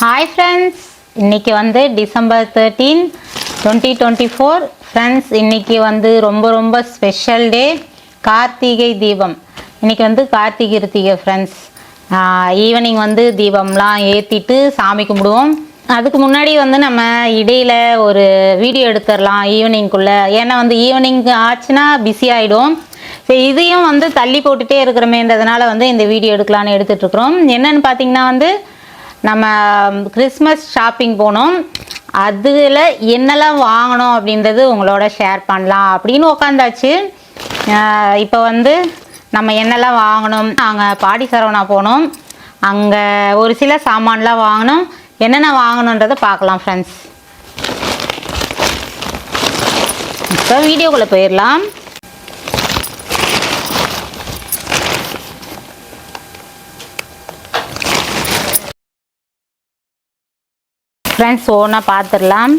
Hi friends இன்றைக்கி வந்து December thirteen twenty twenty four friends இன்றைக்கி வந்து ரொம்ப ரொம்ப ஸ்பெஷல் டே கார்த்திகை தீபம். இன்னைக்கு வந்து கார்த்திகை இருத்திகை ஃப்ரெண்ட்ஸ் ஈவினிங் வந்து தீபம்லாம் ஏற்றிட்டு சாமி கும்பிடுவோம். அதுக்கு முன்னாடி வந்து நம்ம இடையில் ஒரு வீடியோ எடுத்துடலாம் ஈவினிங்குள்ளே ஏன்னா வந்து ஈவினிங் ஆச்சுன்னா பிஸி ஆகிடும் ஸோ இதையும் வந்து தள்ளி போட்டுட்டே இருக்கிறமேன்றதுனால வந்து இந்த வீடியோ எடுக்கலான்னு எடுத்துகிட்ருக்குறோம் என்னென்னு என்னன்னு பார்த்தீங்கன்னா வந்து நம்ம கிறிஸ்மஸ் ஷாப்பிங் போனோம். அதில் என்னெல்லாம் வாங்கணும் அப்படின்றது உங்களோட ஷேர் பண்ணலாம் அப்படின்னு உக்காந்தாச்சு. இப்போ வந்து நம்ம என்னெல்லாம் வாங்கணும்? நாங்கள் பாடி சரவணா போனோம். அங்கே ஒரு சில சாமான்லாம் வாங்கணும். என்னென்ன வாங்கணுன்றதை பார்க்கலாம் ஃப்ரெண்ட்ஸ் இப்போ வீடியோக்குள்ளே போயிடலாம். ஃப்ரெண்ட்ஸ் ஒவ்வொன்றா பார்த்துடலாம்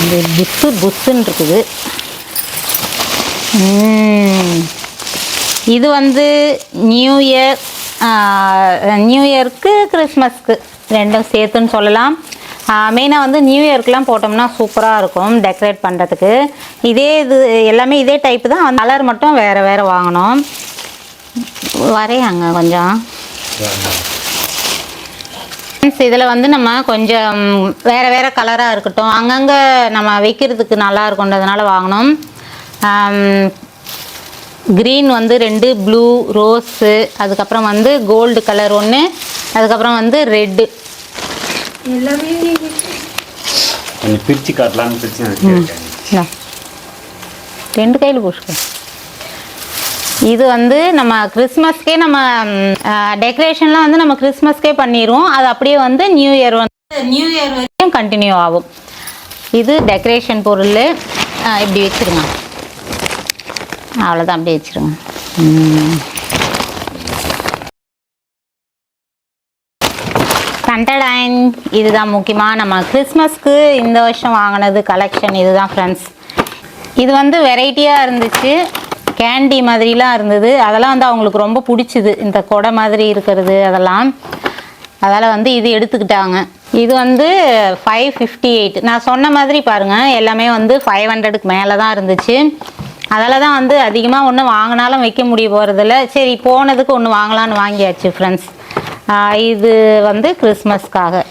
இந்த புஸ்ஸு புஸ்ஸுன்னு இருக்குது. இது வந்து நியூ இயர் நியூ இயர்க்கு கிறிஸ்மஸ்க்கு ரெண்டும் சேர்த்துன்னு சொல்லலாம். மெயினாக வந்து நியூ இயர்க்கெலாம் போட்டோம்னா சூப்பராக இருக்கும் டெக்கரேட் பண்ணுறதுக்கு இதே இது எல்லாமே இதே டைப்பு தான். அந்த கலர் மட்டும் வேறு வேறு வாங்கணும். வரையாங்க கொஞ்சம். ஃப்ரெண்ட்ஸ் இதில் வந்து நம்ம கொஞ்சம் வேறு வேறு கலராக இருக்கட்டும். அங்கங்கே நம்ம வைக்கிறதுக்கு நல்லா இருக்குன்றதுனால வாங்கினோம் க்ரீன் வந்து ரெண்டு ப்ளூ ரோஸு அதுக்கப்புறம் வந்து கோல்டு கலர் ஒன்று அதுக்கப்புறம் வந்து ரெட்டு கொஞ்சம் பிரித்து காட்டலாம்னு. ரெண்டு கையில் பூசுக்க. இது வந்து நம்ம கிறிஸ்மஸ்க்கே நம்ம டெக்கரேஷன்லாம் வந்து நம்ம கிறிஸ்மஸ்க்கே பண்ணிடுவோம் அது அப்படியே வந்து நியூ இயர் வந்து நியூ இயர் வரைக்கும் கண்டினியூ ஆகும். இது டெக்கரேஷன் பொருள். இப்படி வச்சுருங்க. அவ்வளோதான் அப்படியே வச்சுருங்க. சண்டடைன் இதுதான் முக்கியமாக நம்ம கிறிஸ்மஸ்க்கு இந்த வருஷம் வாங்கினது கலெக்ஷன் இதுதான் ஃப்ரெண்ட்ஸ் இது வந்து வெரைட்டியாக இருந்துச்சு. கேண்டி மாதிரிலாம் இருந்தது. அதெல்லாம் வந்து அவங்களுக்கு ரொம்ப பிடிச்சிது. இந்த கொடை மாதிரி இருக்கிறது அதெல்லாம். அதால் வந்து இது எடுத்துக்கிட்டாங்க. இது வந்து ஃபைவ் ஃபிஃப்டி எயிட் நான் சொன்ன மாதிரி பாருங்கள் எல்லாமே வந்து ஃபைவ் ஹண்ட்ரடுக்கு மேலே தான் இருந்துச்சு. அதில் தான் வந்து அதிகமாக ஒன்று வாங்கினாலும் வைக்க முடிய போகிறதில்ல சரி போனதுக்கு ஒன்று வாங்கலான்னு வாங்கியாச்சு ஃப்ரெண்ட்ஸ் இது வந்து கிறிஸ்மஸ்க்காக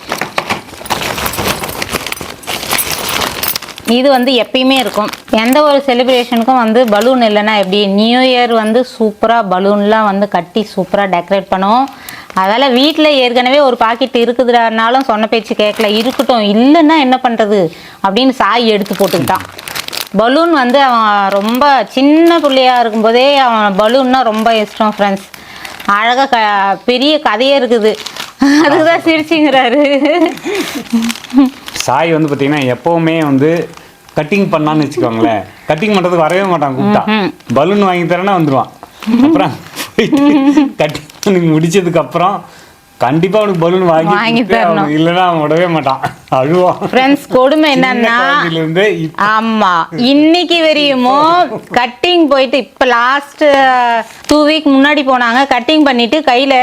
இது வந்து எப்பயுமே இருக்கும். எந்த ஒரு செலிப்ரேஷனுக்கும் வந்து பலூன் இல்லைன்னா எப்படி? நியூ இயர் வந்து சூப்பராக பலூன்லாம் வந்து கட்டி சூப்பராக டெக்கரேட் பண்ணுவோம். அதால் வீட்டில் ஏற்கனவே ஒரு பாக்கெட் இருக்குதுடானாலும் சொன்ன பேச்சு கேட்கல. இருக்கட்டும் இல்லைன்னா என்ன பண்ணுறது அப்படின்னு சாய் எடுத்து போட்டுக்கிட்டான். பலூன் வந்து அவன் ரொம்ப சின்ன பிள்ளையாக இருக்கும்போதே அவன் பலூன்னா ரொம்ப இஷ்டம் ஃப்ரெண்ட்ஸ் அழகாக க பெரிய கதையே இருக்குது. அதுக்கு தான் சிரிச்சுங்கிறாரு. சாய் வந்து பார்த்தீங்கன்னா எப்போவுமே வந்து கட்டிங் பண்ணான்னு வச்சுக்கோங்களேன். கட்டிங் பண்ணுறதுக்கு வரவே மாட்டான் கூப்பிட்டா. பலூன் வாங்கி தரேன்னா வந்துடுவான் அப்புறம் போயிட்டு கட்டிங் பண்ணி முடிச்சதுக்கு அப்புறம் கண்டிப்பா அவனுக்கு பலூன் வாங்கி வாங்கி தரணும். இல்லைன்னா அவன் விடவே மாட்டான். அழுவான் ஃப்ரெண்ட்ஸ் கொடுமை என்னன்னா ஆமா இன்னைக்கு வரையுமோ கட்டிங் போயிட்டு இப்ப லாஸ்ட் டூ வீக் முன்னாடி போனாங்க கட்டிங் பண்ணிட்டு கையில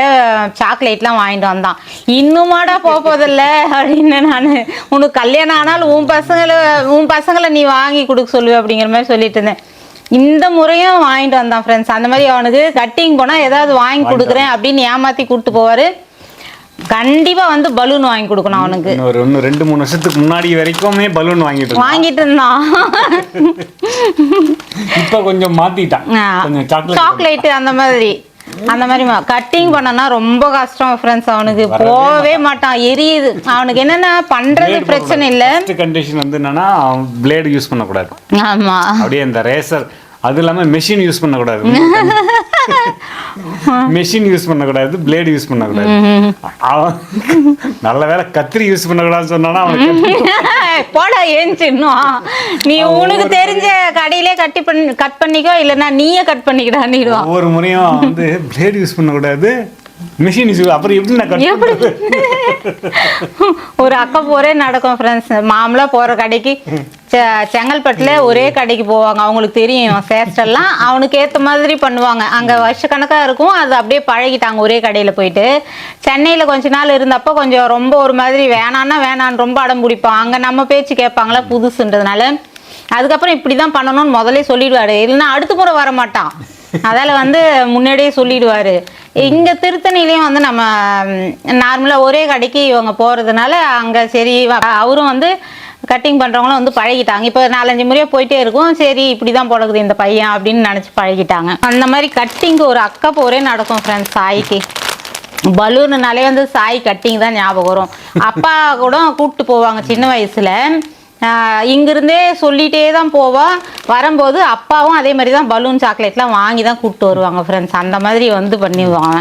சாக்லேட்லாம் வாங்கிட்டு வந்தான். இன்னுமாடா போக போதில்ல அப்படின்னு நான் உனக்கு கல்யாணம் ஆனாலும் உன் பசங்களை உன் பசங்களை நீ வாங்கி கொடுக்க சொல்லுவ அப்படிங்கிற மாதிரி சொல்லிட்டு இருந்தேன். இந்த முறையும் வாங்கிட்டு வந்தான் ஃப்ரெண்ட்ஸ் அந்த மாதிரி அவனுக்கு கட்டிங் போனா ஏதாவது வாங்கி கொடுக்குறேன் அப்படின்னு ஏமாத்தி கூப்பிட்டு போவாரு. கண்டிப்பா வந்து பலூன் வாங்கி கொடுக்கணும் அவனுக்கு. இன்னொரு இன்னும் ரெண்டு மூணு வருஷத்துக்கு முன்னாடி வரைக்குமே பலூன் வாங்கிட்டு வாங்கிட்டு இருந்தான். இப்போ கொஞ்சம் மாத்திட்டான். சாக்லேட் அந்த மாதிரி. அந்த மாதிரி கட்டிங் பண்ணனா ரொம்ப கஷ்டம் ஃப்ரெண்ட்ஸ் அவனுக்கு. போகவே மாட்டான். எரியுது. அவனுக்கு என்னன்னா பண்றது பிரச்சனை இல்ல. கண்டிஷன் வந்து என்னன்னா பிளேடு யூஸ் பண்ணக்கூடாது. ஆமா. அப்படியே இந்த ரேசர் அது இல்லாம மெஷின் யூஸ் பண்ணக்கூடாது. மெஷின் யூஸ் பண்ணக்கூடாது பிளேடு யூஸ் பண்ணக்கூடாது. அவன் நல்ல வேளை கத்திரி யூஸ் பண்ணக்கூடாதுன்னு சொன்னானா அவனுக்கு போடா ஏஞ்சி இன்னும். நீ உனக்கு தெரிஞ்ச கடையிலே கட்டி பண்ணி கட் பண்ணிக்கோ இல்லைன்னா நீயே கட் பண்ணிக்கிடான்னுடுவான் ஒவ்வொரு முறையும் வந்து பிளேடு யூஸ் பண்ணக்கூடாது மிஷின் யூஸ் அப்புறம் எப்படி ஒரு அக்கா போரே நடக்கும் ஃப்ரெண்ட்ஸ் மாமலா போற கடைக்கு. செங்கல்பட்டுல ஒரே கடைக்கு போவாங்க. அவங்களுக்கு தெரியும். சேஸ்டெல்லாம் அவனுக்கு ஏற்ற மாதிரி பண்ணுவாங்க. அங்கே வருஷக்கணக்காக இருக்கும். அது அப்படியே பழகிட்டாங்க ஒரே கடையில் போயிட்டு. சென்னையில் கொஞ்ச நாள் இருந்தப்போ கொஞ்சம் ரொம்ப ஒரு மாதிரி வேணான்னா வேணான்னு ரொம்ப அடம் பிடிப்பான். அங்கே நம்ம பேச்சு கேட்பாங்களா புதுசுன்றதுனால. அதுக்கப்புறம் இப்படி தான் பண்ணணும்னு முதல்ல சொல்லிடுவாரு. இல்லைன்னா அடுத்த முறை வர மாட்டான். அதால வந்து முன்னாடியே சொல்லிடுவாரு. இங்க திருத்தணிலையும் வந்து நம்ம நார்மலா ஒரே கடைக்கு இவங்க போறதுனால அங்க சரி அவரும் வந்து கட்டிங் பண்ணுறவங்களும் வந்து பழகிட்டாங்க. இப்போ நாலஞ்சு முறையாக போயிட்டே இருக்கும். சரி இப்படி தான் போடக்குது இந்த பையன் அப்படின்னு நினச்சி பழகிட்டாங்க. அந்த மாதிரி கட்டிங்க்கு ஒரு அக்கா போரே நடக்கும் ஃப்ரெண்ட்ஸ் சாய்க்கு. பலூனுனாலே வந்து சாய் கட்டிங் தான் ஞாபகம் வரும். அப்பா கூட கூப்பிட்டு போவாங்க சின்ன வயசில். இங்கிருந்தே சொல்லிகிட்டே தான் போவான் வரும்போது அப்பாவும் அதே மாதிரி தான் பலூன் சாக்லேட்லாம் வாங்கி தான் கூப்பிட்டு வருவாங்க ஃப்ரெண்ட்ஸ் அந்த மாதிரி வந்து பண்ணிடுவாங்க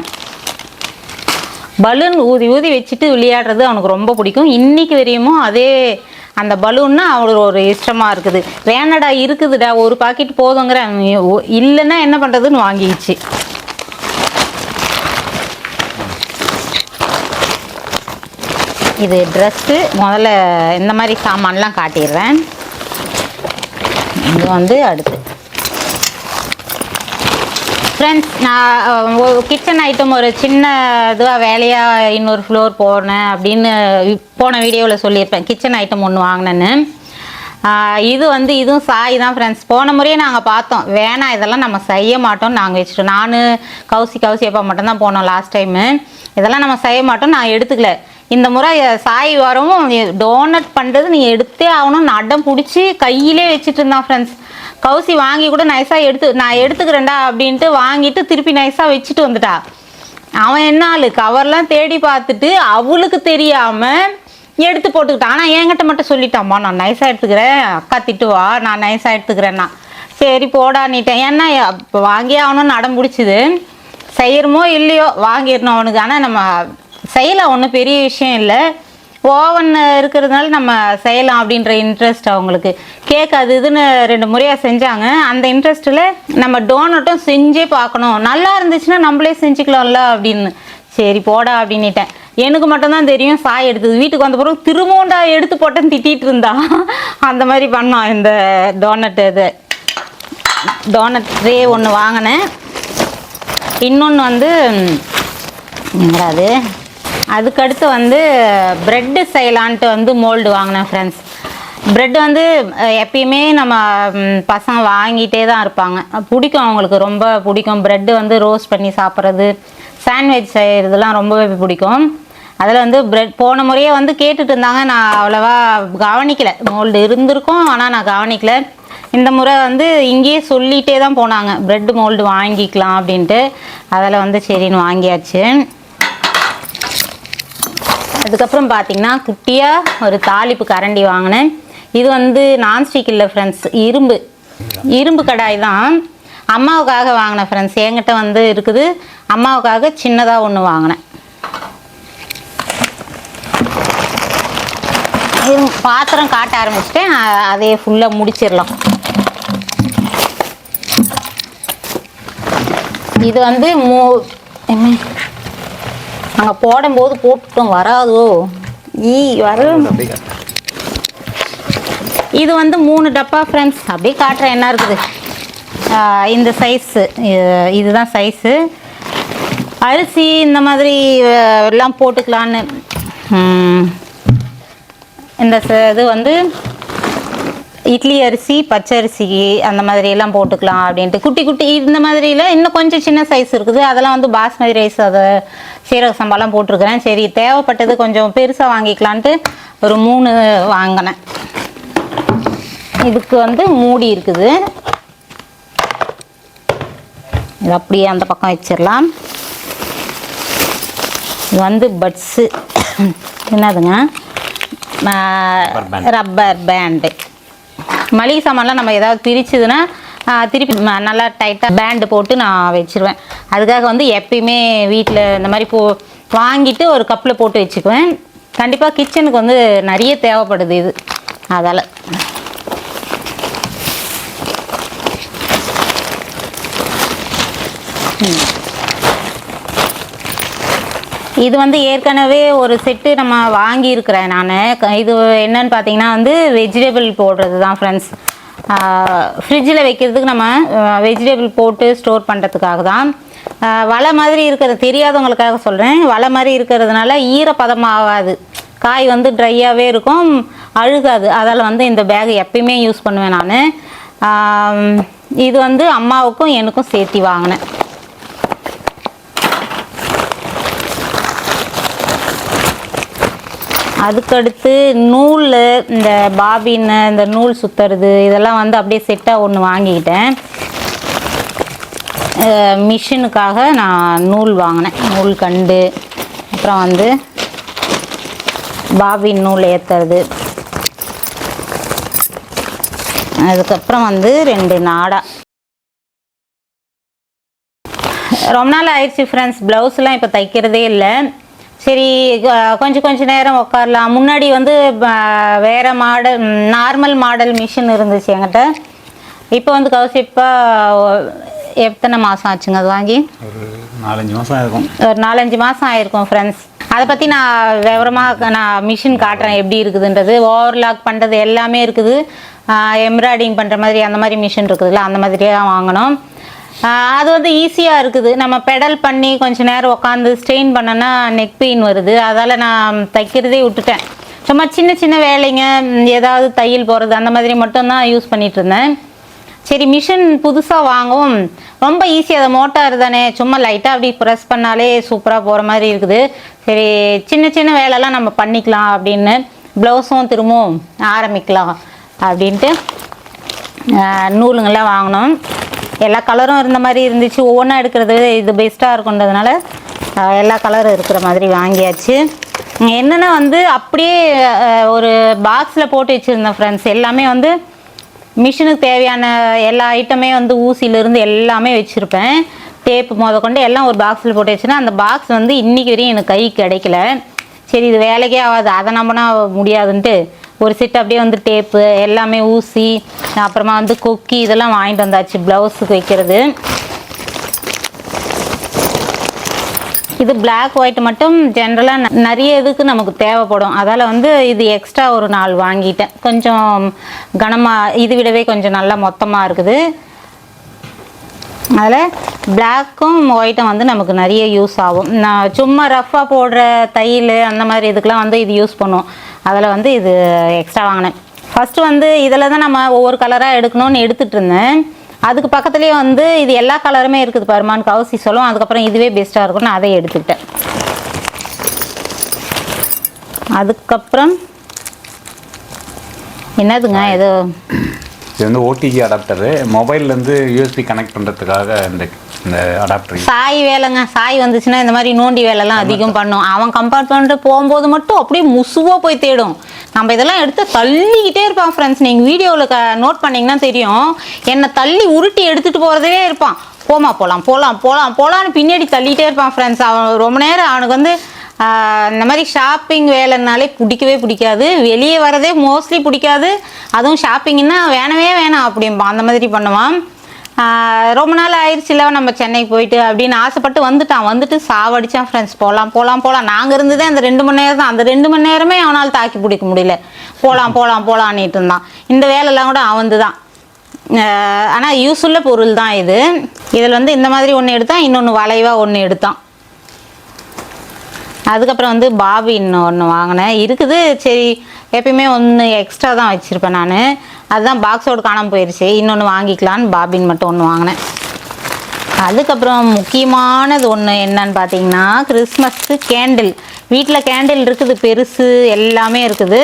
பலூன் ஊதி ஊதி வச்சுட்டு விளையாடுறது அவனுக்கு ரொம்ப பிடிக்கும். இன்றைக்கி வரையுமோ அதே அந்த பலூன்னா அவளுக்கு ஒரு இஷ்டமாக இருக்குது. வேணடா இருக்குதுடா ஒரு பாக்கெட் போதுங்கிற இல்லைன்னா என்ன பண்ணுறதுன்னு வாங்கிடுச்சு இது ட்ரெஸ்ஸு முதல்ல இந்த மாதிரி சாமான்லாம் காட்டிடுறேன். இது வந்து அடுத்து. ஃப்ரெண்ட்ஸ் நான் கிச்சன் ஐட்டம் ஒரு சின்ன இதுவாக வேலையாக இன்னொரு ஃப்ளோர் போனேன் அப்படின்னு போன வீடியோவில் சொல்லியிருப்பேன். கிச்சன் ஐட்டம் ஒன்று வாங்கினேன்னு. இது வந்து இதுவும் சாய் தான் ஃப்ரெண்ட்ஸ் போன முறையே நாங்கள் பார்த்தோம். வேணாம் இதெல்லாம் நம்ம செய்ய மாட்டோம் நாங்கள் வச்சுட்டோம். நான் கவுசி கவுசி அப்பா மட்டும்தான் போனோம் லாஸ்ட் டைமு இதெல்லாம் நம்ம செய்ய மாட்டோம் நான் எடுத்துக்கல. இந்த முறை சாய் வரவும் டோனட் பண்ணுறது நீ எடுத்தே ஆகணும் நடம் பிடிச்சி கையிலே வச்சுட்டு இருந்தான் ஃப்ரெண்ட்ஸ் கௌசி வாங்கி கூட நைஸாக எடுத்து நான் எடுத்துக்கிறேன்டா அப்படின்ட்டு வாங்கிட்டு திருப்பி நைஸாக வச்சுட்டு வந்துட்டா. அவன் என்ன ஆளு? கவர்லாம் தேடி பார்த்துட்டு அவளுக்கு தெரியாமல் எடுத்து போட்டுக்கிட்டான். ஆனால் என்கிட்ட மட்டும் சொல்லிட்டாம்மா நான் நைஸாக எடுத்துக்கிறேன். அக்கா திட்டுவா நான் நைஸாக எடுத்துக்கிறேன்னா. சரி போடான்னிட்டேன் ஏன்னா இப்போ வாங்கியே ஆகணும்னு நடம் பிடிச்சிது. செய்யறமோ இல்லையோ வாங்கிடணும் அவனுக்கு. ஆனால் நம்ம செய்யலாம் ஒன்றும் பெரிய விஷயம் இல்லை. ஓவன் இருக்கிறதுனால நம்ம செய்யலாம் அப்படின்ற இன்ட்ரெஸ்ட் அவங்களுக்கு. கேக் அது இதுன்னு ரெண்டு முறையாக செஞ்சாங்க. அந்த இன்ட்ரெஸ்ட்டில் நம்ம டோனட்டும் செஞ்சே பார்க்கணும். நல்லா இருந்துச்சுன்னா நம்மளே செஞ்சுக்கலாம்ல அப்படின்னு. சரி போடா அப்படின்னுட்டேன். எனக்கு மட்டும்தான் தெரியும் சாய் எடுத்தது. வீட்டுக்கு வந்த பிறகு திரும்பவுண்டா எடுத்து போட்டேன்னு திட்டிகிட்டு இருந்தா. அந்த மாதிரி பண்ணோம் இந்த டோனட் இது. டோனட் ட்ரே ஒன்று வாங்கினேன். இன்னொன்று வந்து அது? அதுக்கடுத்து வந்து ப்ரெட்டு செய்யலான்ட்டு வந்து மோல்டு வாங்கினேன் ஃப்ரெண்ட்ஸ் ப்ரெட் வந்து எப்பயுமே நம்ம பசங்க வாங்கிட்டே தான் இருப்பாங்க. பிடிக்கும் அவங்களுக்கு ரொம்ப பிடிக்கும். ப்ரெட்டு வந்து ரோஸ்ட் பண்ணி சாப்பிட்றது சாண்ட்விச் செய்கிறதுலாம் ரொம்பவே பிடிக்கும். அதில் வந்து ப்ரெட் போன முறையே வந்து கேட்டுட்டு இருந்தாங்க. நான் அவ்வளோவா கவனிக்கலை. மோல்டு இருந்திருக்கும் ஆனால் நான் கவனிக்கல. இந்த முறை வந்து இங்கேயே சொல்லிகிட்டே தான் போனாங்க. ப்ரெட் மோல்டு வாங்கிக்கலாம் அப்படின்ட்டு. அதில் வந்து சரின்னு வாங்கியாச்சு. அதுக்கப்புறம் பார்த்தீங்கன்னா குட்டியாக ஒரு தாளிப்பு கரண்டி வாங்கினேன். இது வந்து நான்ஸ்டிக் இல்லை ஃப்ரெண்ட்ஸ் இரும்பு. இரும்பு கடாய் தான். அம்மாவுக்காக வாங்கினேன் ஃப்ரெண்ட்ஸ் என்கிட்ட வந்து இருக்குது. அம்மாவுக்காக சின்னதாக ஒன்று வாங்கினேன். பாத்திரம் காட்ட ஆரம்பிச்சிட்டேன். அதே ஃபுல்லாக முடிச்சிடலாம். இது வந்து மூ நாங்கள் போடும்போது போட்டுட்டோம் வராதோ? ஈ வரும் இது வந்து மூணு டப்பா ஃப்ரெண்ட்ஸ் அப்படியே காட்டுறேன் என்ன இருக்குது. இந்த சைஸு இதுதான் சைஸு அரிசி இந்த மாதிரி எல்லாம் போட்டுக்கலான்னு. இந்த ச- இது வந்து இட்லி அரிசி பச்சரிசி அந்த மாதிரி எல்லாம் போட்டுக்கலாம் அப்படின்ட்டு. குட்டி குட்டி இந்த மாதிரில இன்னும் கொஞ்சம் சின்ன சைஸ் இருக்குது. அதெல்லாம் வந்து பாஸ்மதி ரைஸ் அதை சீரக சம்பாலாம் போட்டிருக்கிறேன். சரி தேவைப்பட்டது கொஞ்சம் பெருசாக வாங்கிக்கலான்ட்டு ஒரு மூணு வாங்கினேன். இதுக்கு வந்து மூடி இருக்குது. இது அப்படியே அந்த பக்கம் வச்சிடலாம். இது வந்து பட்ஸு என்னதுங்க. ரப்பர் பேண்டு மளிகை சாமான்லாம் நம்ம ஏதாவது பிரிச்சுதுன்னா திருப்பி நல்லா டைட்டாக பேண்டு போட்டு நான் வச்சுருவேன். அதுக்காக வந்து எப்பயுமே வீட்டில் இந்த மாதிரி போ வாங்கிட்டு ஒரு கப்பில் போட்டு வச்சுக்குவேன். கண்டிப்பாக கிச்சனுக்கு வந்து நிறைய தேவைப்படுது இது. அதால். இது வந்து ஏற்கனவே ஒரு செட்டு நம்ம வாங்கியிருக்கிறேன் நான். இது என்னன்னு பார்த்தீங்கன்னா வந்து வெஜிடபிள் போடுறது தான் ஃப்ரெண்ட்ஸ் ஃப்ரிட்ஜில் வைக்கிறதுக்கு நம்ம வெஜிடபிள் போட்டு ஸ்டோர் பண்ணுறதுக்காக தான் வலை மாதிரி இருக்கிறது தெரியாதவங்களுக்காக சொல்கிறேன் வலை மாதிரி இருக்கிறதுனால ஈரப்பதமாகாது. காய் வந்து ட்ரையாகவே இருக்கும் அழுகாது. அதால் வந்து இந்த பேக் எப்பயுமே யூஸ் பண்ணுவேன் நான். இது வந்து அம்மாவுக்கும் எனக்கும் சேர்த்தி வாங்கினேன். அதுக்கடுத்து நூல் இந்த பாபின் இந்த நூல் சுற்றுறது இதெல்லாம் வந்து அப்படியே செட்டாக ஒன்று வாங்கிக்கிட்டேன். மிஷினுக்காக நான் நூல் வாங்கினேன். நூல் கண்டு அப்புறம் வந்து பாபின் நூல் ஏற்றுறது அதுக்கப்புறம் வந்து ரெண்டு நாடா. ரொம்ப நாள் ஆயிடுச்சு ஃப்ரெண்ட்ஸ் ப்ளவுஸ்லாம் இப்போ தைக்கிறதே இல்லை. சரி கொஞ்சம் கொஞ்ச நேரம் உட்காரலாம். முன்னாடி வந்து வேற மாடல் நார்மல் மாடல் மிஷின் இருந்துச்சு என்கிட்ட. இப்போ வந்து கௌசிப்பா எத்தனை மாதம் ஆச்சுங்க அது வாங்கி? ஒரு நாலஞ்சு மாதம் இருக்கும் ஒரு நாலஞ்சு மாதம் ஆயிருக்கும் ஃப்ரெண்ட்ஸ் அதை பற்றி நான் விவரமாக நான் மிஷின் காட்டுறேன் எப்படி இருக்குதுன்றது. ஓவர்லாக் பண்ணுறது எல்லாமே இருக்குது. எம்ப்ராய்டிங் பண்ணுற மாதிரி அந்த மாதிரி மிஷின் இருக்குதுல்ல அந்த மாதிரியே வாங்கணும். அது வந்து ஈஸியாக இருக்குது. நம்ம பெடல் பண்ணி கொஞ்ச நேரம் உட்காந்து ஸ்ட்ரெயின் பண்ணோன்னா நெக் பெயின் வருது. அதால் நான் தைக்கிறதே விட்டுட்டேன். சும்மா சின்ன சின்ன வேலைங்க. ஏதாவது தையல் போகிறது அந்த மாதிரி மட்டும்தான் யூஸ் பண்ணிட்டு இருந்தேன். சரி மிஷின் புதுசாக வாங்கவும் ரொம்ப ஈஸி அதை மோட்டார் தானே. சும்மா லைட்டாக அப்படி ப்ரெஸ் பண்ணாலே சூப்பராக போகிற மாதிரி இருக்குது. சரி சின்ன சின்ன வேலைலாம் நம்ம பண்ணிக்கலாம் அப்படின்னு ப்ளவுஸும் திரும்பவும் ஆரம்பிக்கலாம் அப்படின்ட்டு நூலுங்கள்லாம் வாங்கினோம். எல்லா கலரும் இருந்த மாதிரி இருந்துச்சு. ஒவ்வொன்றா எடுக்கிறது இது பெஸ்ட்டாக இருக்குன்றதுனால எல்லா கலரும் இருக்கிற மாதிரி வாங்கியாச்சு. என்னென்னா வந்து அப்படியே ஒரு பாக்ஸில் போட்டு வச்சுருந்தேன் ஃப்ரெண்ட்ஸ் எல்லாமே வந்து மிஷினுக்கு தேவையான எல்லா ஐட்டமே வந்து ஊசியிலிருந்து எல்லாமே வச்சுருப்பேன். டேப்பு முத கொண்டு எல்லாம் ஒரு பாக்ஸில் போட்டு வச்சுன்னா அந்த பாக்ஸ் வந்து இன்றைக்கி வரையும் எனக்கு கை கிடைக்கல. சரி இது வேலைக்கே ஆகாது. அதை நம்பினா முடியாதுன்ட்டு ஒரு செட் அப்படியே வந்து டேப்பு எல்லாமே ஊசி அப்புறமா வந்து கொக்கி இதெல்லாம் வாங்கிட்டு வந்தாச்சு ப்ளவுஸுக்கு வைக்கிறது. இது பிளாக் ஒயிட் மட்டும் ஜென்ரலாக நிறைய இதுக்கு நமக்கு தேவைப்படும். அதால் வந்து இது எக்ஸ்ட்ரா ஒரு நாள் வாங்கிட்டேன். கொஞ்சம் கனமாக இது விடவே கொஞ்சம் நல்லா மொத்தமாக இருக்குது. அதில் பிளாக்கும் ஒயிட்டும் வந்து நமக்கு நிறைய யூஸ் ஆகும். நான் சும்மா ரஃப்பாக போடுற தையல் அந்த மாதிரி இதுக்கெலாம் வந்து இது யூஸ் பண்ணுவோம் அதில் வந்து இது எக்ஸ்ட்ரா வாங்கினேன். ஃபஸ்ட்டு வந்து இதில் தான் நம்ம ஒவ்வொரு கலராக எடுக்கணும்னு எடுத்துகிட்டு இருந்தேன். அதுக்கு பக்கத்துலேயே வந்து இது எல்லா கலருமே இருக்குது பருமான் கவுசி சொல்லும். அதுக்கப்புறம் இதுவே பெஸ்ட்டாக இருக்கும்னு அதை எடுத்துக்கிட்டேன். அதுக்கப்புறம் என்னதுங்க? ஏதோ இது வந்து ஓடிஜி அடாப்டரு மொபைல்லேருந்து யூஎஸ்பி கனெக்ட் பண்ணுறதுக்காக இந்த இந்த அடாப்டர் சாய் வேலைங்க. சாய் வந்துச்சுன்னா இந்த மாதிரி நோண்டி வேலைலாம் அதிகம் பண்ணும். அவன் கம்பேர் பண்ணிட்டு போகும்போது மட்டும் அப்படியே முசுவாக போய் தேடும். நம்ம இதெல்லாம் எடுத்து தள்ளிக்கிட்டே இருப்பான் ஃப்ரெண்ட்ஸ் நீங்கள் வீடியோவில் க நோட் பண்ணிங்கன்னா தெரியும். என்னை தள்ளி உருட்டி எடுத்துகிட்டு போகிறதே இருப்பான். போமா போகலாம் போகலாம் போகலாம் போகலான்னு பின்னாடி தள்ளிட்டே இருப்பான் ஃப்ரெண்ட்ஸ் அவன் ரொம்ப நேரம் அவனுக்கு வந்து இந்த மாதிரி ஷாப்பிங் வேலைனாலே பிடிக்கவே பிடிக்காது. வெளியே வரதே மோஸ்ட்லி பிடிக்காது. அதுவும் ஷாப்பிங்னா வேணவே வேணாம் அப்படிம்பான். அந்த மாதிரி பண்ணுவான். ரொம்ப நாள் ஆயிடுச்சுல நம்ம சென்னைக்கு போயிட்டு அப்படின்னு ஆசைப்பட்டு வந்துட்டான். வந்துட்டு சாவடிச்சான் ஃப்ரெண்ட்ஸ் போகலாம் போகலாம் போகலாம் நாங்கள் இருந்ததே அந்த ரெண்டு மணி நேரம் தான். அந்த ரெண்டு மணி நேரமே அவனால் தாக்கி பிடிக்க முடியல. போகலாம் போகலாம் போகலான்னுட்டு இருந்தான். இந்த வேலைலாம் கூட அவந்து தான் ஆனால் யூஸ்ஃபுல்ல பொருள் தான் இது. இதில் வந்து இந்த மாதிரி ஒன்று எடுத்தான். இன்னொன்று வளைவாக ஒன்று எடுத்தான். அதுக்கப்புறம் வந்து பாபின் ஒன்று வாங்கினேன். இருக்குது சரி எப்பயுமே ஒன்று எக்ஸ்ட்ரா தான் வச்சுருப்பேன் நான். அதுதான் பாக்ஸோடு காணாமல் போயிடுச்சு இன்னொன்று வாங்கிக்கலான்னு பாபின் மட்டும் ஒன்று வாங்கினேன். அதுக்கப்புறம் முக்கியமானது ஒன்று என்னன்னு பார்த்தீங்கன்னா கிறிஸ்மஸ்க்கு கேண்டில் வீட்டில் கேண்டில் இருக்குது பெருசு எல்லாமே இருக்குது.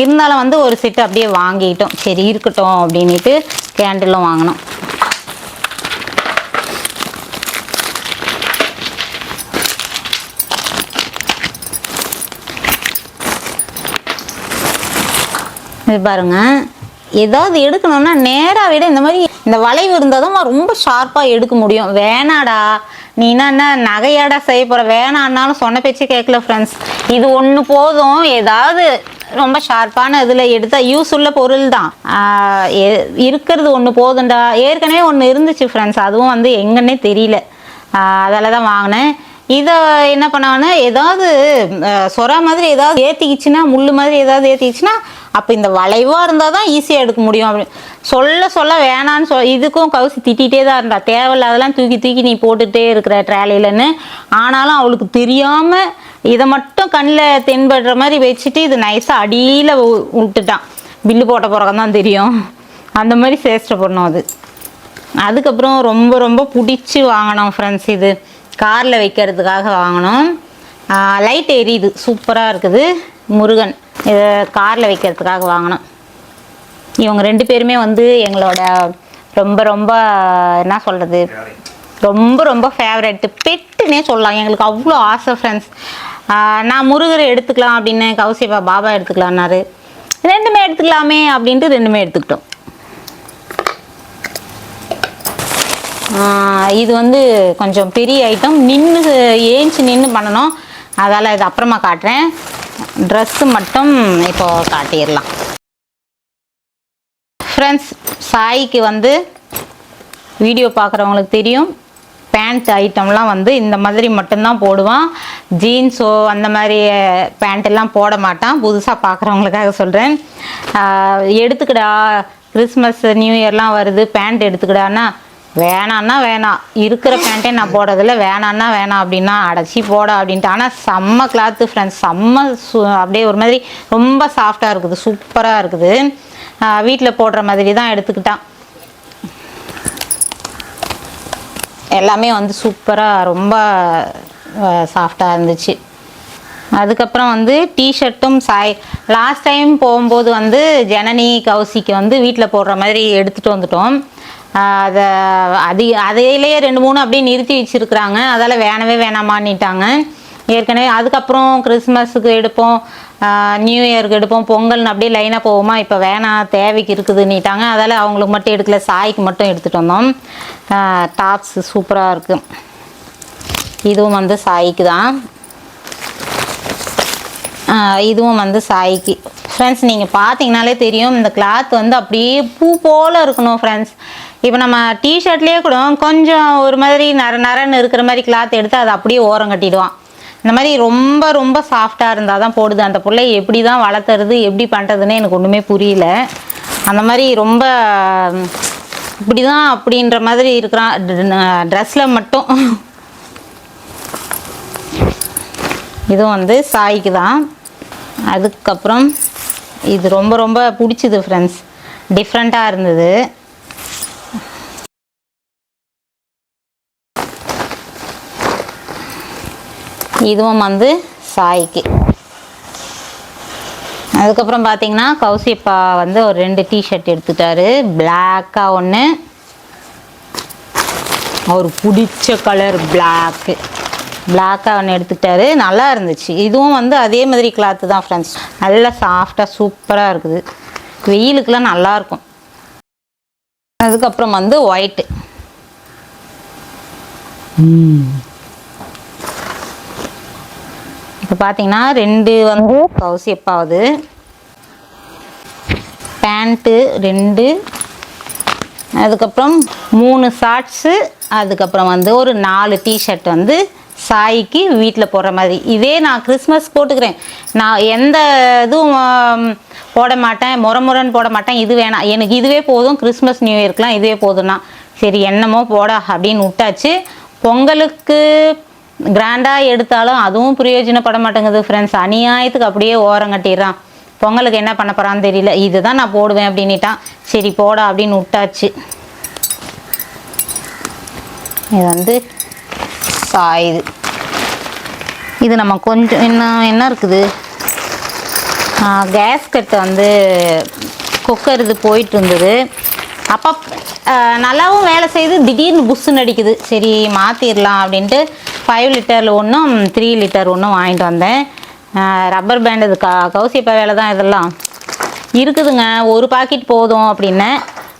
இருந்தாலும் வந்து ஒரு செட்டு அப்படியே வாங்கிட்டோம். சரி இருக்கட்டும் அப்படின்ட்டு கேண்டிலும் வாங்கினோம். இது பாருங்க. ஏதாவது எடுக்கணும்னா நேராக விட. இந்த மாதிரி இந்த வளைவு இருந்தால் தான் ரொம்ப ஷார்ப்பாக எடுக்க முடியும். வேணாடா. நீ என்ன நகையாடா செய்ய போகிற வேணான்னாலும் சொன்ன பேச்சு கேட்கல ஃப்ரெண்ட்ஸ் இது ஒன்று போதும். ஏதாவது ரொம்ப ஷார்ப்பான இதில் எடுத்தால் யூஸ் உள்ள பொருள் தான். எ- இருக்கிறது ஒன்று போதும்டா. ஏற்கனவே ஒன்று இருந்துச்சு ஃப்ரெண்ட்ஸ் அதுவும் வந்து எங்கன்னே தெரியல. அதில் தான் வாங்கினேன். இதை என்ன பண்ணாங்கன்னா ஏதாவது சொரா மாதிரி ஏதாவது ஏற்றிக்கிச்சுன்னா முள் மாதிரி ஏதாவது ஏற்றிக்கிச்சுன்னா அப்போ இந்த வளைவாக இருந்தால் தான் ஈஸியாக எடுக்க முடியும் அப்படி. சொல்ல சொல்ல வேணான்னு சொல் இதுக்கும் கவுசி திட்டிகிட்டே தான் இருந்தா. தேவையில்லாதெல்லாம் தூக்கி தூக்கி நீ போட்டுகிட்டே இருக்கிற ட்ராலிலன்னு. ஆனாலும் அவளுக்கு தெரியாமல் இதை மட்டும் கண்ணில் தென்படுற மாதிரி வச்சுட்டு இது நைஸாக அடியில் விட்டுட்டான் பில்லு போட்ட பிறகு தான் தெரியும். அந்த மாதிரி சேஷ்டை பண்ணும் அது. அதுக்கப்புறம் ரொம்ப ரொம்ப பிடிச்சி வாங்கினோம் ஃப்ரெண்ட்ஸ் இது. காரில் வைக்கிறதுக்காக வாங்கினோம் லைட் எரியுது. சூப்பராக இருக்குது. முருகன் இதை காரில் வைக்கிறதுக்காக வாங்கினோம் இவங்க ரெண்டு பேருமே வந்து எங்களோட ரொம்ப ரொம்ப என்ன சொல்கிறது ரொம்ப ரொம்ப ஃபேவரெட்டு பெட்டுனே சொல்லலாம். எங்களுக்கு அவ்வளோ ஆசை ஃப்ரெண்ட்ஸ் நான் முருகரை எடுத்துக்கலாம் அப்படின்னு கௌசிபா பாபா எடுத்துக்கலான்னாரு ரெண்டுமே எடுத்துக்கலாமே அப்படின்ட்டு ரெண்டுமே எடுத்துக்கிட்டோம். இது வந்து கொஞ்சம் பெரிய ஐட்டம் நின்று ஏஞ்சி நின்று பண்ணணும். அதால் இது அப்புறமா காட்டுறேன். ட்ரெஸ்ஸு மட்டும் இப்போது காட்டிடலாம். ஃப்ரெண்ட்ஸ் சாய்க்கு வந்து வீடியோ பார்க்குறவங்களுக்கு தெரியும். பேண்ட் ஐட்டம்லாம் வந்து இந்த மாதிரி மட்டும்தான் போடுவான். ஜீன்ஸோ அந்த மாதிரி பேண்ட்டெல்லாம் போட மாட்டான். புதுசாக பார்க்குறவங்களுக்காக சொல்கிறேன் எடுத்துக்கடா. கிறிஸ்மஸ் நியூ இயர்லாம் வருது. பேண்ட் எடுத்துக்கடான்னா வேணான்னா வேணாம் இருக்கிற பேண்ட்டே நான் போடுறதில்ல வேணான்னா வேணாம் அப்படின்னா அடைச்சி போட அப்படின்ட்டு. ஆனால் செம்ம கிளாத்து ஃப்ரெண்ட்ஸ் செம்ம சு அப்படியே ஒரு மாதிரி ரொம்ப சாஃப்டாக இருக்குது சூப்பராக இருக்குது. வீட்டில் போடுற மாதிரி தான் எடுத்துக்கிட்டான். எல்லாமே வந்து சூப்பராக ரொம்ப சாஃப்டாக இருந்துச்சு. அதுக்கப்புறம் வந்து டிஷர்ட்டும் சாய் லாஸ்ட் டைம் போகும்போது வந்து ஜனனி கௌசிக்கு வந்து வீட்டில் போடுற மாதிரி எடுத்துகிட்டு வந்துட்டோம். அதை அது அதையிலேயே ரெண்டு மூணு அப்படியே நிறுத்தி வச்சுருக்குறாங்க. அதால் வேணவே வேணாமான்னிட்டாங்க. ஏற்கனவே அதுக்கப்புறம் கிறிஸ்மஸுக்கு எடுப்போம் நியூ இயருக்கு எடுப்போம் பொங்கல்னு அப்படியே லைனாக போவோமா? இப்போ வேணாம் தேவைக்கு இருக்குதுன்னிட்டாங்க. அதால் அவங்களுக்கு மட்டும் எடுக்கல சாய்க்கு மட்டும் எடுத்துகிட்டு வந்தோம். டாப்ஸ் சூப்பராக இருக்குது இதுவும் வந்து சாய்க்கு தான். இதுவும் வந்து சாய்க்கு. ஃப்ரெண்ட்ஸ் நீங்கள் பார்த்தீங்கனாலே தெரியும் இந்த கிளாத் வந்து அப்படியே பூ போல் இருக்கணும் ஃப்ரெண்ட்ஸ் இப்போ நம்ம டிஷர்ட்லேயே கூட கொஞ்சம் ஒரு மாதிரி நர நரன்னு இருக்கிற மாதிரி கிளாத் எடுத்து அதை அப்படியே ஓரம் கட்டிடுவான். இந்த மாதிரி ரொம்ப ரொம்ப சாஃப்டாக இருந்தால் தான் போடுது. அந்த பிள்ளை எப்படி தான் வளர்த்துறது எப்படி பண்ணுறதுன்னு எனக்கு ஒன்றுமே புரியல. அந்த மாதிரி ரொம்ப இப்படி தான் அப்படின்ற மாதிரி இருக்கிறான். ட்ரெஸ்ஸில் மட்டும். இதுவும் வந்து சாய்க்கு தான். அதுக்கப்புறம் இது ரொம்ப ரொம்ப பிடிச்சிது ஃப்ரெண்ட்ஸ் டிஃப்ரெண்ட்டாக இருந்தது. இதுவும் வந்து சாய்க்கு. அதுக்கப்புறம் பார்த்தீங்கன்னா கௌசிப்பா வந்து ஒரு ரெண்டு டிஷர்ட் எடுத்துட்டாரு. பிளாக்காக ஒன்று அவர் பிடிச்ச கலர் பிளாக்கு பிளாக்காக ஒன்று எடுத்துக்கிட்டாரு. நல்லா இருந்துச்சு. இதுவும் வந்து அதே மாதிரி கிளாத்து தான் ஃப்ரெண்ட்ஸ் நல்லா சாஃப்டாக சூப்பராக இருக்குது. வெயிலுக்கெலாம் நல்லாயிருக்கும் அதுக்கப்புறம் வந்து ஒயிட்டு இப்போ பார்த்தீங்கன்னா ரெண்டு வந்து கவுசி எப்பாவது? பேண்ட்டு ரெண்டு அதுக்கப்புறம் மூணு ஷார்ட்ஸு அதுக்கப்புறம் வந்து ஒரு நாலு டிஷர்ட் வந்து சாய்க்கு வீட்டில் போடுற மாதிரி. இதே நான் கிறிஸ்மஸ் போட்டுக்கிறேன். நான் எந்த இதுவும் போட மாட்டேன் முறை முறைன்னு போட மாட்டேன். இது வேணாம். எனக்கு இதுவே போதும். கிறிஸ்மஸ் நியூ இயர்க்கெலாம் இதுவே போதும்னா. சரி என்னமோ போட அப்படின்னு விட்டாச்சு. பொங்கலுக்கு கிராண்டாக எடுத்தாலும் அதுவும் பிரயோஜனப்பட மாட்டேங்குது ஃப்ரெண்ட்ஸ் அநியாயத்துக்கு அப்படியே ஓரம் கட்டிடுறான். பொங்கலுக்கு என்ன பண்ண போகிறான்னு தெரியல. இதுதான் நான் போடுவேன் அப்படின்னுட்டான். சரி போடா அப்படின்னு விட்டாச்சு. இது வந்து சாயுது இது. நம்ம கொஞ்சம் இன்னும் என்ன இருக்குது? கேஸ் கட்டு வந்து குக்கர் இது போயிட்டு இருந்தது அப்போ நல்லாவும் வேலை செய்து திடீர்னு புஷ்ஷுன்னு அடிக்குது சரி மாற்றிடலாம் அப்படின்ட்டு ஃபைவ் லிட்டரில் ஒன்றும் த்ரீ லிட்டர் ஒன்றும் வாங்கிட்டு வந்தேன். ரப்பர் பேண்ட் இது க கௌசிப்பா வேலை தான் இதெல்லாம். இருக்குதுங்க ஒரு பாக்கெட் போதும் அப்படின்னேன்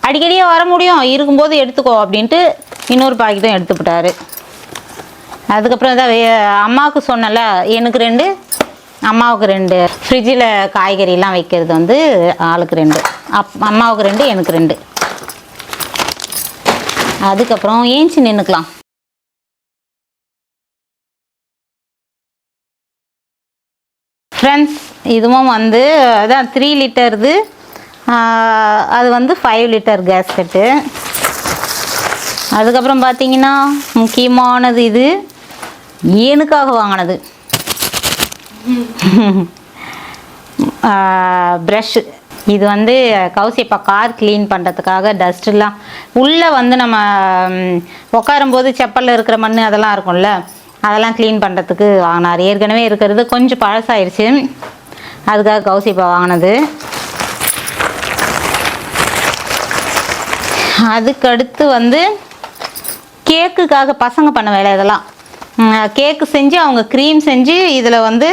அடிக்கடியே வர முடியும் இருக்கும்போது எடுத்துக்கோ அப்படின்ட்டு இன்னொரு பாக்கெட்டும் எடுத்துக்கிட்டாரு அதுக்கப்புறம் இதான் அம்மாவுக்கு சொன்னல எனக்கு ரெண்டு அம்மாவுக்கு ரெண்டு. ஃப்ரிட்ஜில் காய்கறிலாம் வைக்கிறது வந்து ஆளுக்கு ரெண்டு. அப் அம்மாவுக்கு ரெண்டு எனக்கு ரெண்டு. அதுக்கப்புறம் ஏஞ்சி நின்றுக்கலாம் ஃப்ரெண்ட்ஸ் இதுவும் வந்து அதான் த்ரீ லிட்டருது அது வந்து ஃபைவ் லிட்டர் கேஸ்கட்டு அதுக்கப்புறம் பார்த்தீங்கன்னா முக்கியமானது இது. ஏனுக்காக வாங்கினது? ப்ரஷ்ஷு இது வந்து கௌசியப்பா கார் க்ளீன் பண்ணுறதுக்காக டஸ்ட்லாம் உள்ளே வந்து நம்ம உட்காரும்போது செப்பலில் இருக்கிற மண் அதெல்லாம் இருக்கும்ல. அதெல்லாம் க்ளீன் பண்ணுறதுக்கு வாங்கினார். ஏற்கனவே இருக்கிறது கொஞ்சம் பழசாயிருச்சு. அதுக்காக கௌசியப்பா வாங்கினது. அதுக்கடுத்து வந்து கேக்குக்காக பசங்க பண்ண வேலை இதெல்லாம். கேக்கு செஞ்சு அவங்க க்ரீம் செஞ்சு இதில் வந்து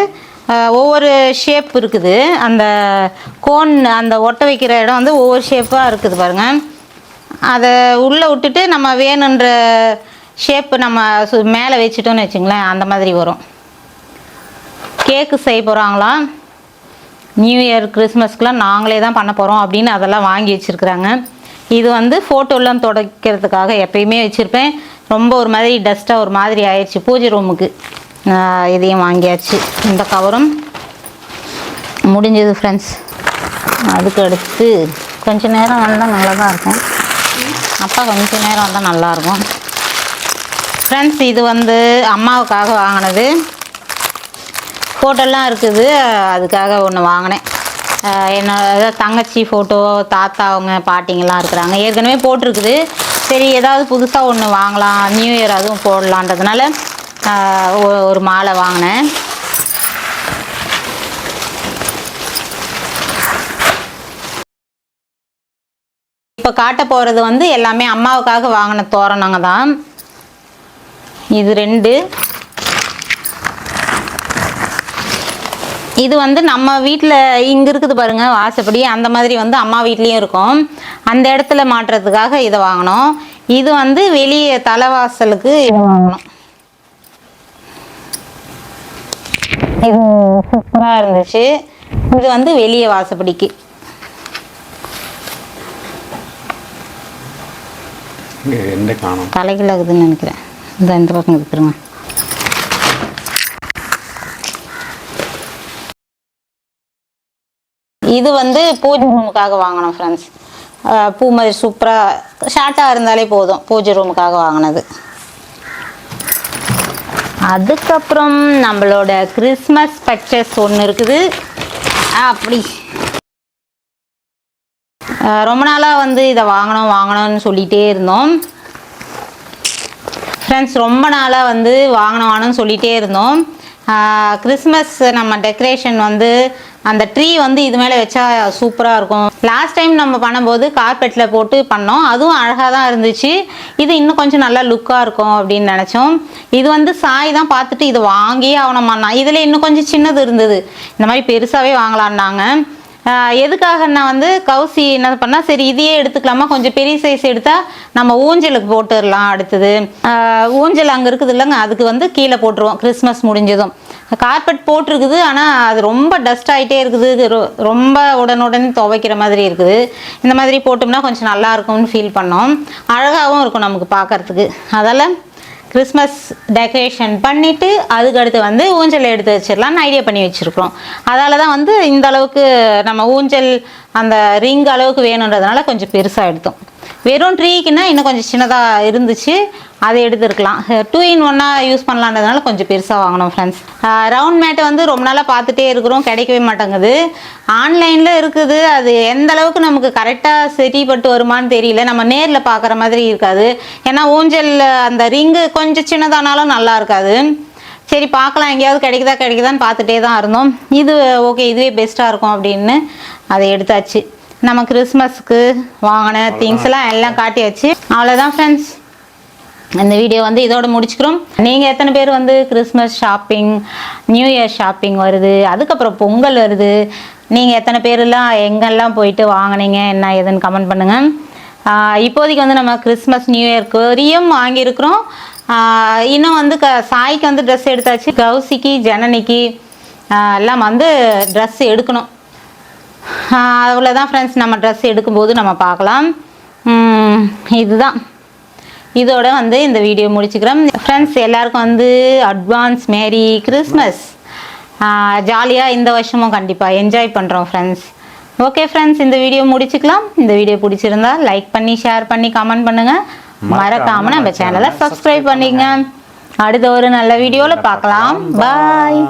ஒவ்வொரு ஷேப் இருக்குது. அந்த கோன் அந்த ஒட்ட வைக்கிற இடம் வந்து ஒவ்வொரு ஷேப்பாக இருக்குது பாருங்க. அதை உள்ளே விட்டுட்டு நம்ம வேணுன்ற ஷேப்பு நம்ம சு- மேலே வச்சுட்டோம்னு வச்சுங்களேன் அந்த மாதிரி வரும். கேக்கு செய்ய போகிறாங்களாம் நியூ இயர் கிறிஸ்மஸ்க்குலாம் நாங்களே தான் பண்ண போகிறோம் அப்படின்னு அதெல்லாம் வாங்கி வச்சுருக்குறாங்க. இது வந்து ஃபோட்டோலாம் துடைக்கிறதுக்காக எப்பயுமே வச்சுருப்பேன். ரொம்ப ஒரு மாதிரி டஸ்ட்டாக ஒரு மாதிரி ஆயிடுச்சு பூஜை ரூமுக்கு இதையும் வாங்கியாச்சு. இந்த கவரும் முடிஞ்சது ஃப்ரெண்ட்ஸ் அதுக்கு அடுத்து கொஞ்ச நேரம் வந்தால் நல்லா தான் இருக்கும். அப்பா கொஞ்ச நேரம் வந்தால் நல்லாயிருக்கும். ஃப்ரெண்ட்ஸ் இது வந்து அம்மாவுக்காக வாங்கினது. ஃபோட்டோலாம் இருக்குது. அதுக்காக ஒன்று வாங்கினேன். என்னோட தங்கச்சி ஃபோட்டோ தாத்தா அவங்க பாட்டிங்கெல்லாம் இருக்கிறாங்க. ஏற்கனவே போட்டிருக்குது. சரி ஏதாவது புதுசாக ஒன்று வாங்கலாம். நியூ இயர் அதுவும் போடலான்றதுனால ஒரு மாலை வாங்கினேன். இப்போ காட்ட போகிறது வந்து எல்லாமே அம்மாவுக்காக வாங்கின தோரணங்க தான். இது ரெண்டு. இது வந்து நம்ம வீட்டில் இங்கே இருக்குது பாருங்க வாசப்படி. அந்த மாதிரி வந்து அம்மா வீட்லேயும் இருக்கும். அந்த இடத்துல மாட்டுறதுக்காக இதை வாங்கினோம் இது வந்து வெளியே தலைவாசலுக்கு இதை வாங்கினோம் இது சூப்பராக இருந்துச்சு. இது வந்து வெளியே வாசப்படிக்கு. இருக்குதுன்னு நினைக்கிறேன். இந்த இந்த பக்கம் இருக்குதுங்க இது வந்து பூஜை ரூமுக்காக வாங்கினோம் ஃப்ரெண்ட்ஸ் பூ மாதிரி சூப்பராக ஷார்ட்டாக இருந்தாலே போதும் பூஜை ரூமுக்காக வாங்கினது. அதுக்கப்புறம் நம்மளோட கிறிஸ்மஸ் பர்ச்சஸ் ஒன்று இருக்குது. அப்படி. ரொம்ப நாளாக வந்து இதை வாங்கணும் வாங்கணும்னு சொல்லிகிட்டே இருந்தோம். ஃப்ரெண்ட்ஸ் ரொம்ப நாளாக வந்து வாங்கணும் சொல்லிகிட்டே இருந்தோம். கிறிஸ்மஸ் நம்ம டெக்கரேஷன் வந்து அந்த ட்ரீ வந்து இது மேலே வச்சா சூப்பராக இருக்கும். லாஸ்ட் டைம் நம்ம பண்ணும்போது கார்பெட்டில் போட்டு பண்ணோம். அதுவும் அழகாக தான் இருந்துச்சு. இது இன்னும் கொஞ்சம் நல்லா லுக்காக இருக்கும் அப்படின்னு நினச்சோம். இது வந்து சாய் தான் பார்த்துட்டு இது வாங்கியே ஆகணுமாண்ணா. இதில் இன்னும் கொஞ்சம் சின்னது இருந்தது. இந்த மாதிரி பெருசாகவே வாங்கலான்னாங்க எதுக்காக நான் வந்து கவுசி என்ன பண்ணால் சரி இதையே எடுத்துக்கலாமா? கொஞ்சம் பெரிய சைஸ் எடுத்தால் நம்ம ஊஞ்சலுக்கு போட்டுடலாம் அடுத்தது. ஊஞ்சல் அங்கே இருக்குது இல்லைங்க அதுக்கு வந்து கீழே போட்டுருவோம் கிறிஸ்மஸ் முடிஞ்சதும். கார்பெட் போட்டிருக்குது ஆனால் அது ரொம்ப டஸ்ட் ஆகிட்டே இருக்குது ரொ- ரொம்ப உடனுடன் துவைக்கிற மாதிரி இருக்குது. இந்த மாதிரி போட்டோம்னா கொஞ்சம் நல்லா இருக்கும்னு ஃபீல் பண்ணோம். அழகாகவும் இருக்கும் நமக்கு பார்க்கறதுக்கு அதால் கிறிஸ்மஸ் டெக்கரேஷன் பண்ணிவிட்டு அதுக்கு அடுத்து வந்து ஊஞ்சல் எடுத்து வச்சிடலான்னு ஐடியா பண்ணி வச்சுருக்குறோம். அதால் தான் வந்து இந்த அளவுக்கு நம்ம ஊஞ்சல் அந்த ரிங் அளவுக்கு வேணுன்றதுனால கொஞ்சம் பெருசாக எடுத்தோம். வெறும் ட்ரீக்குன்னா இன்னும் கொஞ்சம் சின்னதாக இருந்துச்சு. அதை எடுத்துருக்கலாம். டூ இன் ஒன்னாக யூஸ் பண்ணலான்றதுனால கொஞ்சம் பெருசாக வாங்கினோம் ஃப்ரெண்ட்ஸ் ரவுண்ட் மேட்டை வந்து ரொம்ப நாளாக பார்த்துட்டே இருக்கிறோம். கிடைக்கவே மாட்டேங்குது. ஆன்லைனில் இருக்குது. அது எந்த அளவுக்கு நமக்கு கரெக்டாக சரிப்பட்டு வருமான்னு தெரியல. நம்ம நேரில் பார்க்குற மாதிரி இருக்காது. ஏன்னா ஊஞ்சல் அந்த ரிங்கு கொஞ்சம் சின்னதானாலும் நல்லா இருக்காது. சரி பார்க்கலாம். எங்கேயாவது கிடைக்குதா கிடைக்குதான்னு பார்த்துட்டே தான் இருந்தோம். இது ஓகே இதுவே பெஸ்ட்டாக இருக்கும் அப்படின்னு அதை எடுத்தாச்சு. நம்ம கிறிஸ்மஸ்க்கு வாங்கின திங்ஸ் எல்லாம் எல்லாம் காட்டியாச்சு அவ்வளோதான் ஃப்ரெண்ட்ஸ் இந்த வீடியோ வந்து இதோட முடிச்சுக்கிறோம். நீங்கள் எத்தனை பேர் வந்து Christmas shopping new year shopping வருது அதுக்கப்புறம் பொங்கல் வருது நீங்கள் எத்தனை பேரெல்லாம் எங்கெல்லாம் போயிட்டு வாங்குனீங்க என்ன ஏதுன்னு கமெண்ட் பண்ணுங்கள் இப்போதைக்கு வந்து நம்ம கிறிஸ்மஸ் நியூ இயர்க்கு வரையும் வாங்கியிருக்கிறோம். இன்னும் வந்து க சாய்க்கு வந்து ட்ரெஸ் எடுத்தாச்சு. கௌசிக்கு ஜனனிக்கு எல்லாம் வந்து ட்ரெஸ் எடுக்கணும். அவ்வளோதான் ஃப்ரெண்ட்ஸ் நம்ம ட்ரெஸ் எடுக்கும்போது நம்ம பார்க்கலாம். இதுதான். இதோட வந்து இந்த வீடியோ முடிச்சுக்கிறோம். ஃப்ரெண்ட்ஸ் எல்லாருக்கும் வந்து அட்வான்ஸ் மேரி கிறிஸ்மஸ் ஜாலியாக இந்த வருஷமும் கண்டிப்பாக என்ஜாய் பண்ணுறோம் ஃப்ரெண்ட்ஸ் ஓகே ஃப்ரெண்ட்ஸ் இந்த வீடியோ முடிச்சுக்கலாம். இந்த வீடியோ பிடிச்சிருந்தா லைக் பண்ணி ஷேர் பண்ணி கமெண்ட் பண்ணுங்க. மறக்காம நம்ம சேனலை சப்ஸ்கிரைப் பண்ணிக்கங்க. அடுத்த ஒரு நல்ல வீடியோவில் பார்க்கலாம். பாய்.